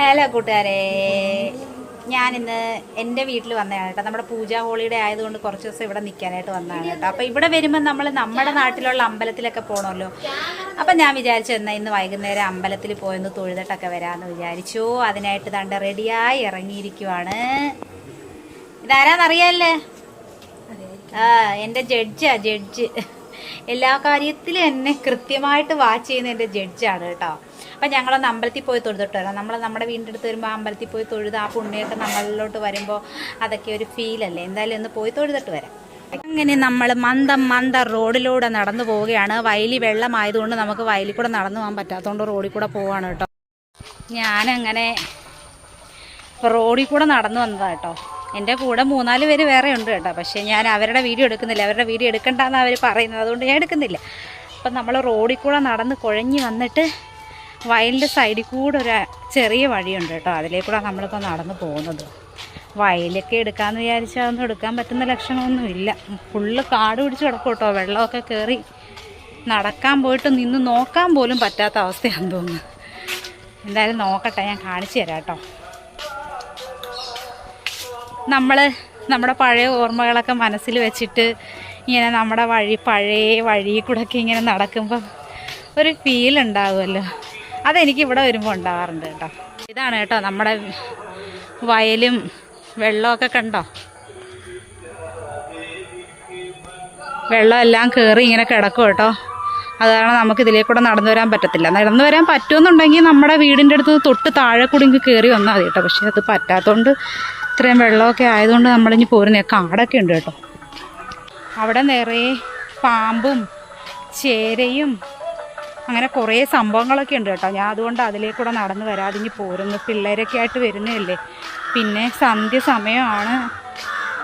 Hello കൂട്ടുകാരെ. ഞാനിന്ന് എന്റെ വീട്ടിൽ വന്നതാണ് കേട്ടോ. നമ്മുടെ പൂജാ ഹോളിഡേ ആയതുകൊണ്ട് കുറച്ച് ദിവസം ഇവിടെ നിൽക്കാനായിട്ട് വന്നതാണ് കേട്ടോ. അപ്പോൾ ഇവിടെ വരുമ്പോൾ നമ്മൾ നമ്മുടെ നാട്ടിലുള്ള അമ്പലത്തിലൊക്കെ പോകണമല്ലോ അപ്പം ഞാൻ വിചാരിച്ചു എന്നാൽ ഇന്ന് വൈകുന്നേരം അമ്പലത്തിൽ പോയൊന്ന് തൊഴുതിട്ടൊക്കെ വരാമെന്ന് വിചാരിച്ചു. അതിനായിട്ട് തണ്ട റെഡിയായി ഇറങ്ങിയിരിക്കുവാണ്. ഇതാരാന്നറിയാല്ലേ? ആ എന്റെ ജഡ്ജാ ജഡ്ജ്. എല്ലാ കാര്യത്തിലും എന്നെ കൃത്യമായിട്ട് വാച്ച് ചെയ്യുന്ന എന്റെ ജഡ്ജാണ് കേട്ടോ. അപ്പം ഞങ്ങളൊന്ന് അമ്പലത്തിൽ പോയി തൊഴുതിട്ട് വരാം നമ്മൾ നമ്മുടെ വീടിന്റെ അടുത്ത് വരുമ്പോൾ അമ്പലത്തിൽ പോയി തൊഴുത് ആ പുണ്യമൊക്കെ നമ്മളിലോട്ട് വരുമ്പോൾ അതൊക്കെ ഒരു ഫീലല്ലേ എന്തായാലും ഒന്ന് പോയി തൊഴുതിട്ട് വരാം. അങ്ങനെ നമ്മൾ മന്ദം മന്ദ റോഡിലൂടെ നടന്നു പോവുകയാണ്. വയലി വെള്ളമായതുകൊണ്ട് നമുക്ക് വയലിൽ കൂടെ നടന്നു പോകാൻ പറ്റാത്തതുകൊണ്ട് റോഡിൽ കൂടെ പോവാണ് കേട്ടോ. ഞാനങ്ങനെ റോഡിൽ കൂടെ നടന്നു വന്നതാണ് കേട്ടോ. എന്റെ കൂടെ മൂന്നാൽ പേര് വേറെ ഉണ്ട് കേട്ടോ. പക്ഷേ ഞാൻ അവരുടെ വീഡിയോ എടുക്കുന്നില്ല. അവരുടെ വീഡിയോ എടുക്കണ്ടെന്ന് അവർ പറയുന്നത്. അതുകൊണ്ട് ഞാൻ എടുക്കുന്നില്ല. അപ്പം നമ്മൾ റോഡിൽ കൂടെ നടന്ന് കുഴഞ്ഞ് വന്നിട്ട് വയലിന്റെ സൈഡിൽ കൂടെ ഒരു ചെറിയ വഴിയുണ്ട് കേട്ടോ. അതിലേക്കൂടെ നമ്മളിപ്പോൾ നടന്ന് പോകുന്നത്. വയലൊക്കെ എടുക്കാമെന്ന് വിചാരിച്ചാൽ അതൊന്നും എടുക്കാൻ പറ്റുന്ന ലക്ഷണമൊന്നുമില്ല ഫുള്ള് കാട് പിടിച്ച് കിടക്കും കേട്ടോ. വെള്ളമൊക്കെ കയറി നടക്കാൻ പോയിട്ട് നിന്ന് നോക്കാൻ പോലും പറ്റാത്ത അവസ്ഥയാണെന്ന് തോന്നുന്നു. എന്തായാലും നോക്കട്ടെ ഞാൻ കാണിച്ചു തരാം കേട്ടോ. നമ്മൾ നമ്മുടെ പഴയ ഓർമ്മകളൊക്കെ മനസ്സിൽ വെച്ചിട്ട് ഇങ്ങനെ നമ്മുടെ വഴി പഴയ വഴി കൂടെയൊക്കെ ഇങ്ങനെ നടക്കുമ്പം ഒരു ഫീൽ ഉണ്ടാവുമല്ലോ. അതെനിക്ക് ഇവിടെ വരുമ്പോൾ ഉണ്ടാവാറുണ്ട് കേട്ടോ. ഇതാണ് കേട്ടോ നമ്മുടെ വയലും വെള്ളമൊക്കെ കണ്ടോ? വെള്ളമെല്ലാം കയറി ഇങ്ങനെ കിടക്കും കേട്ടോ. അത് കാരണം നമുക്ക് ഇതിലേക്കൂടെ നടന്നു വരാൻ പറ്റത്തില്ല. നടന്നു വരാൻ പറ്റുമെന്നുണ്ടെങ്കിൽ നമ്മുടെ വീടിന്റെ അടുത്ത് തൊട്ട് താഴെ കൂടി ഇങ്ങ് കയറി വന്നാൽ മതി കേട്ടോ. പക്ഷേ അത് പറ്റാത്തതുകൊണ്ട് ഇത്രയും വെള്ളമൊക്കെ ആയതുകൊണ്ട് നമ്മളിഞ്ഞ് പോരുന്ന. കാടൊക്കെ ഉണ്ട് കേട്ടോ. അവിടെ നിറയെ പാമ്പും ചേരയും അങ്ങനെ കുറേ സംഭവങ്ങളൊക്കെ ഉണ്ട് കേട്ടോ. ഞാൻ അതുകൊണ്ട് അതിലേക്കൂടെ നടന്ന് വരാതിങ്ങി പോരുന്നു. പിള്ളേരൊക്കെ ആയിട്ട് വരുന്നതല്ലേ. പിന്നെ സന്ധ്യ സമയമാണ്.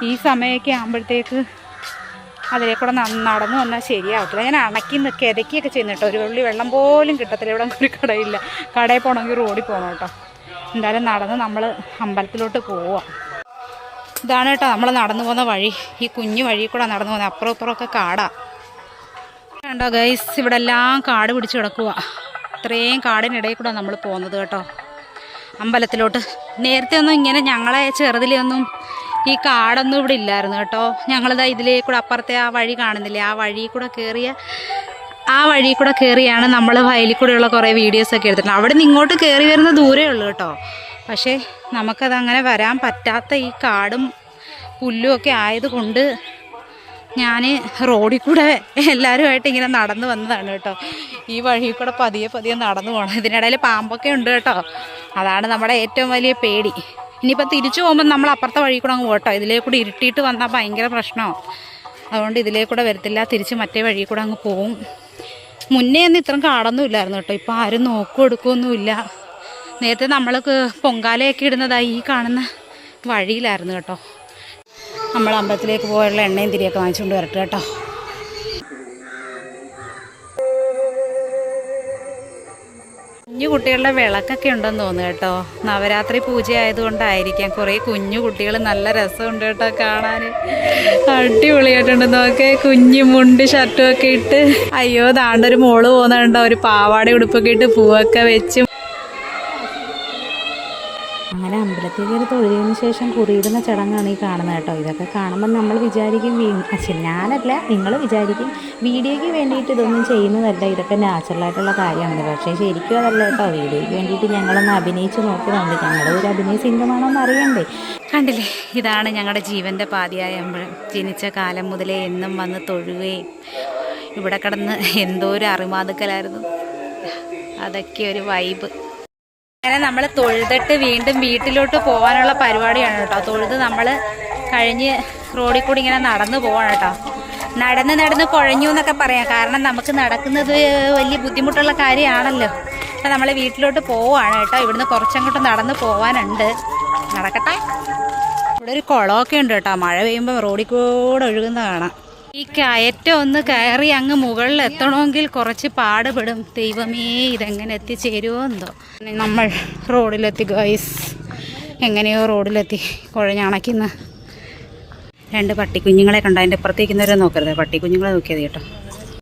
ഈ സമയമൊക്കെ ആകുമ്പോഴത്തേക്ക് അതിലേക്കൂടെ കൂടെ നടന്നു വന്നാൽ ശരിയാവത്തില്ല. ഞാൻ അണക്കി കിതക്കിയൊക്കെ ചെയ്യുന്നു കേട്ടോ. ഒരു വെള്ളി വെള്ളം പോലും കിട്ടത്തില്ല. ഇവിടെ ഒരു കടയില്ല. കടയിൽ പോകണമെങ്കിൽ റോഡിൽ പോകണം കേട്ടോ. എന്തായാലും നടന്ന് നമ്മൾ അമ്പലത്തിലോട്ട് പോവാം. ഇതാണ് കേട്ടോ. നമ്മൾ നടന്നു പോകുന്ന വഴി. ഈ കുഞ്ഞു വഴി കൂടെ നടന്നു പോകുന്നത്. അപ്പുറം ഇപ്പുറമൊക്കെ കാടാ. കണ്ടോ ഗൈസ് ഇവിടെ എല്ലാം കാട് പിടിച്ച് കിടക്കുക ഇത്രയും കാടിനിടയിൽ കൂടെ നമ്മൾ പോകുന്നത് കേട്ടോ. അമ്പലത്തിലോട്ട്. നേരത്തെ ഒന്നും ഇങ്ങനെ ഞങ്ങളെ ചെറുതിലൊന്നും ഈ കാടൊന്നും ഇവിടെ ഇല്ലായിരുന്നു കേട്ടോ. ഞങ്ങളിതാ ഇതിലേ കൂടെ അപ്പുറത്തെ ആ വഴി കാണുന്നില്ലേ? ആ വഴി കൂടെ കയറിയ ആ വഴി കൂടെ കയറിയാണ് നമ്മൾ വയലിൽ കൂടെയുള്ള കുറേ വീഡിയോസൊക്കെ എടുത്തിട്ടുണ്ട് അവിടെ നിന്ന് ഇങ്ങോട്ട് കയറി വരുന്ന ദൂരേ ഉള്ളൂ കേട്ടോ. പക്ഷേ നമുക്കതങ്ങനെ വരാൻ പറ്റാത്ത ഈ കാടും പുല്ലും ഒക്കെ ആയതുകൊണ്ട് ഞാൻ റോഡിൽ കൂടെ എല്ലാവരുമായിട്ട് ഇങ്ങനെ നടന്നു വന്നതാണ് കേട്ടോ. ഈ വഴി കൂടെ പതിയെ പതിയെ നടന്നു പോകണം ഇതിനിടയിൽ പാമ്പൊക്കെ ഉണ്ട് കേട്ടോ. അതാണ് നമ്മുടെ ഏറ്റവും വലിയ പേടി. ഇനിയിപ്പോൾ തിരിച്ചു പോകുമ്പോൾ നമ്മൾ അപ്പുറത്തെ വഴി കൂടെ അങ്ങ് പോട്ടോ. ഇതിലേ കൂടെ ഇരുട്ടിയിട്ട് വന്നാൽ ഭയങ്കര പ്രശ്നമാണ് അതുകൊണ്ട് ഇതിലേ കൂടെ വരത്തില്ല. തിരിച്ച് മറ്റേ വഴി കൂടെ അങ്ങ് പോവും. മുന്നേ ഒന്നും ഇത്രയും കാടൊന്നും ഇല്ലായിരുന്നു കേട്ടോ. ഇപ്പോൾ ആരും നോക്കും എടുക്കുകയൊന്നുമില്ല നേരത്തെ നമ്മൾ പൊങ്കാലയൊക്കെ ഇടുന്നതായി ഈ കാണുന്ന വഴിയിലായിരുന്നു കേട്ടോ. നമ്മൾ അമ്പലത്തിലേക്ക് പോയുള്ള എണ്ണയും തിരിയൊക്കെ വാങ്ങിച്ചുകൊണ്ട് വരട്ടെ കേട്ടോ. കുഞ്ഞു കുട്ടികളുടെ വിളക്കൊക്കെ ഉണ്ടെന്ന് തോന്നുന്നു കേട്ടോ. നവരാത്രി പൂജ ആയതുകൊണ്ടായിരിക്കാം കുറേ കുഞ്ഞു കുട്ടികൾ നല്ല രസമുണ്ട് കേട്ടോ കാണാൻ. അടിപൊളിയായിട്ടുണ്ട്. നോക്കേ കുഞ്ഞു മുണ്ട് ഷർട്ടും ഒക്കെ ഇട്ട്. അയ്യോ ദാണ്ടൊരു മോൾ പോകുന്നുണ്ടോ ഒരു പാവാട ഉടുപ്പൊക്കെ ഇട്ട് പൂവൊക്കെ വെച്ച് അങ്ങനെ അമ്പലത്തിൽ കയറി തൊഴുതിയതിന് ശേഷം കുറിയിടുന്ന ചടങ്ങാണ് ഈ കാണുന്നത് കേട്ടോ. ഇതൊക്കെ കാണുമ്പോൾ നമ്മൾ വിചാരിക്കും വീ- അച്ഛ ഞാനല്ല നിങ്ങൾ വിചാരിക്കും വീഡിയോയ്ക്ക് വേണ്ടിയിട്ട് ഇതൊന്നും ചെയ്യുന്നതല്ല. ഇതൊക്കെ നാച്ചുറലായിട്ടുള്ള കാര്യമാണ്. പക്ഷേ ശരിക്കും അതല്ല കേട്ടോ. വീഡിയോയ്ക്ക് വേണ്ടിയിട്ട് ഞങ്ങളൊന്ന് അഭിനയിച്ച് നോക്കുന്നുണ്ട്. ഞങ്ങളുടെ ഒരു അഭിനയ സിംഗമാണോന്ന് അറിയണ്ടേ? കണ്ടില്ലേ? ഇതാണ് ഞങ്ങളുടെ ജീവന്റെ പാതിയായ ജനിച്ച കാലം മുതലേ എന്നും വന്ന് തൊഴുകയും ഇവിടെ കിടന്ന് എന്തോ ഒരു അറിമാതുക്കലായിരുന്നു അതൊക്കെ ഒരു വൈബ് അങ്ങനെ നമ്മൾ തൊഴുതിട്ട് വീണ്ടും വീട്ടിലോട്ട് പോകാനുള്ള പരിപാടിയാണ് കേട്ടോ. തൊഴുത് നമ്മൾ കഴിഞ്ഞ് റോഡിൽ കൂടി ഇങ്ങനെ നടന്നു പോവാണ് കേട്ടോ. നടന്ന് നടന്ന് കുഴഞ്ഞു എന്നൊക്കെ പറയാം. കാരണം നമുക്ക് നടക്കുന്നത് വലിയ ബുദ്ധിമുട്ടുള്ള കാര്യമാണല്ലോ. അപ്പം നമ്മൾ വീട്ടിലോട്ട് പോവാണ് കേട്ടോ. ഇവിടുന്ന് കുറച്ചങ്ങോട്ട് നടന്ന് പോവാനുണ്ട്. നടക്കട്ടെ. ഇവിടെ ഒരു കുളമൊക്കെ ഉണ്ട് കേട്ടോ. മഴ പെയ്യുമ്പോൾ റോഡിൽ കൂടെ ഒഴുകുന്ന കാണാം. ഈ കയറ്റം ഒന്ന് കയറി അങ്ങ് മുകളിൽ എത്തണമെങ്കിൽ കുറച്ച് പാടുപെടും. ദൈവമേ ഇതെങ്ങനെ എത്തിച്ചേരുമോ എന്തോ നമ്മൾ റോഡിലെത്തി ഗൈസ് എങ്ങനെയോ റോഡിലെത്തി കുഴഞ്ഞണയ്ക്കുന്ന. രണ്ട് പട്ടിക്കുഞ്ഞുങ്ങളെ കണ്ടോ? അതിന്റെ അപ്പുറത്തേക്കുന്നവരെ നോക്കരുത്. പട്ടിക്കുഞ്ഞുങ്ങളെ നോക്കിയത് കേട്ടോ.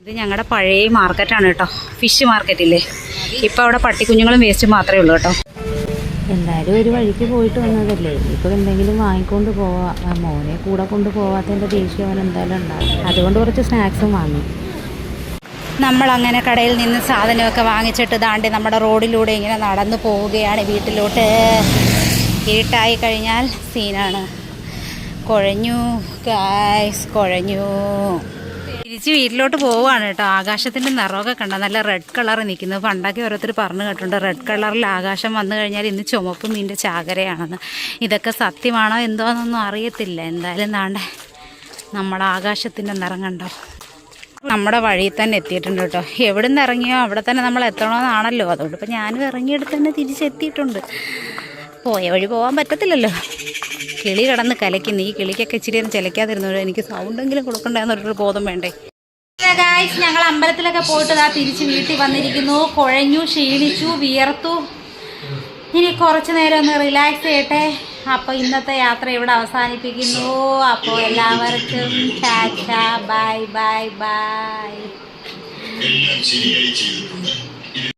ഇത് ഞങ്ങളുടെ പഴയ മാർക്കറ്റാണ് കേട്ടോ. ഫിഷ് മാർക്കറ്റില്ലേ ഇപ്പോൾ അവിടെ പട്ടിക്കുഞ്ഞുങ്ങളും വേസ്റ്റ് മാത്രമേ ഉള്ളൂ കേട്ടോ. എന്തായാലും ഒരു വഴിക്ക് പോയിട്ട് വന്നതല്ലേ? ഇപ്പോൾ എന്തെങ്കിലും വാങ്ങിക്കൊണ്ട് പോവാ. മോനെ കൂടെ കൊണ്ട് പോവാത്തതിന്റെ ദേഷ്യം അവൻ എന്തായാലും ഉണ്ടാകും അതുകൊണ്ട് കുറച്ച് സ്നാക്സും വാങ്ങി. നമ്മളങ്ങനെ കടയിൽ നിന്ന് സാധനമൊക്കെ വാങ്ങിച്ചിട്ട് താണ്ടി നമ്മുടെ റോഡിലൂടെ ഇങ്ങനെ നടന്നു പോവുകയാണ് വീട്ടിലോട്ട്. ഇരുട്ടായി കഴിഞ്ഞാൽ സീനാണ്. കുഴഞ്ഞു ഗായ്സ് കുഴഞ്ഞു. തിരിച്ച് വീട്ടിലോട്ട് പോവുകയാണ് കേട്ടോ. ആകാശത്തിന്റെ നിറമൊക്കെ കണ്ട നല്ല റെഡ് കളർ നിൽക്കുന്നത് പണ്ടൊക്കെ ഓരോരുത്തർ പറഞ്ഞു കേട്ടിട്ടുണ്ട് റെഡ് കളറിൽ ആകാശം വന്നു കഴിഞ്ഞാൽ ഇന്ന് ചുമപ്പ് മീന്റെ ചാകരയാണെന്ന്. ഇതൊക്കെ സത്യമാണോ എന്തോന്നൊന്നും അറിയത്തില്ല. എന്തായാലും നാണ്ട നമ്മുടെ ആകാശത്തിന്റെ നിറം കണ്ടോ? നമ്മുടെ വഴിയിൽ തന്നെ എത്തിയിട്ടുണ്ട് കേട്ടോ. എവിടെ നിന്ന് ഇറങ്ങിയോ? അവിടെ തന്നെ നമ്മൾ എത്തണമെന്നാണല്ലോ അതുകൊണ്ട് ഇപ്പം ഞാനും ഇറങ്ങിയെടുത്ത് തന്നെ തിരിച്ചെത്തിയിട്ടുണ്ട്. പോയ വഴി പോകാൻ പറ്റത്തില്ലല്ലോ. കിളി കടന്ന് കലയ്ക്കുന്നു ഈ കിളിക്കൊക്കെ ഇച്ചിരി ഒന്ന് ചിലക്കാതിരുന്നോ എനിക്ക് സൗണ്ടെങ്കിലും കൊടുക്കണ്ടെന്നൊരു ബോധം വേണ്ടേ ഗായ്സ് ഞങ്ങൾ അമ്പലത്തിലൊക്കെ പോയിട്ട് ഇതാ തിരിച്ച് വീട്ടിൽ വന്നിരിക്കുന്നു കുഴഞ്ഞു ക്ഷീണിച്ചു വിയർത്തു ഇനി കുറച്ച് നേരം ഒന്ന് റിലാക്സ് ചെയ്യട്ടെ അപ്പോൾ ഇന്നത്തെ യാത്ര ഇവിടെ അവസാനിപ്പിക്കുന്നു അപ്പോൾ എല്ലാവർക്കും ടാറ്റ ബൈ ബൈ ബൈ ശരിയായി ചെയ്തിട്ടുണ്ട്